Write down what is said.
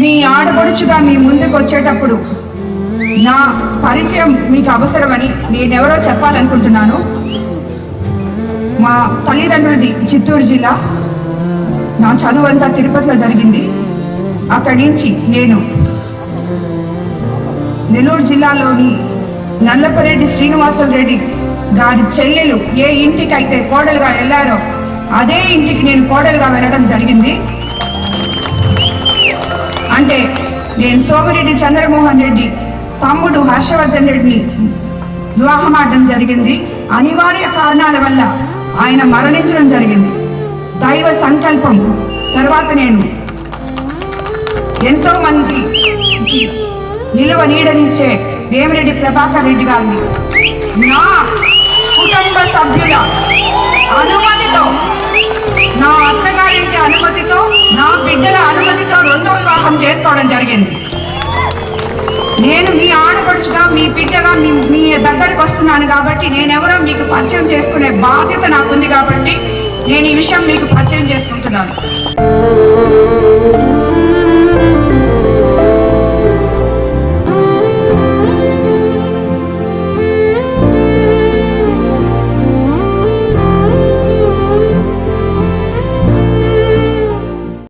మీ ఆడపడుచుగా మీ ముందుకు వచ్చేటప్పుడు నా పరిచయం మీకు అవసరమని నేనెవరో చెప్పాలనుకుంటున్నాను. మా తల్లిదండ్రులది చిత్తూరు జిల్లా. నా చదువు అంతా తిరుపతిలో జరిగింది. అక్కడి నుంచి నేను నెల్లూరు జిల్లాలోని నల్లపరెడ్డి శ్రీనివాసం రెడ్డి గారి చెల్లెలు ఏ ఇంటికైతే కోడలుగా వెళ్ళారో అదే ఇంటికి నేను కోడలుగా వెళ్ళడం జరిగింది. అంటే నేను సోమిరెడ్డి చంద్రమోహన్ రెడ్డి తమ్ముడు హర్షవర్ధన్ రెడ్డిని వివాహం జరిగింది. అనివార్య కారణాల వల్ల ఆయన మరణించడం జరిగింది. దైవ సంకల్పం తర్వాత నేను ఎంతో మందికి నిలువ నీడనిచ్చే వేమిరెడ్డి ప్రభాకర్ రెడ్డి గారిని నా వివాహం చేసుకోవడం జరిగింది. నేను మీ ఆడపడుచుగా మీ బిడ్డగా మీ మీ దగ్గరికి వస్తున్నాను కాబట్టి నేనెవరో మీకు పరిచయం చేసుకునే బాధ్యత నాకుంది కాబట్టి నేను ఈ విషయం మీకు పరిచయం చేసుకుంటున్నాను.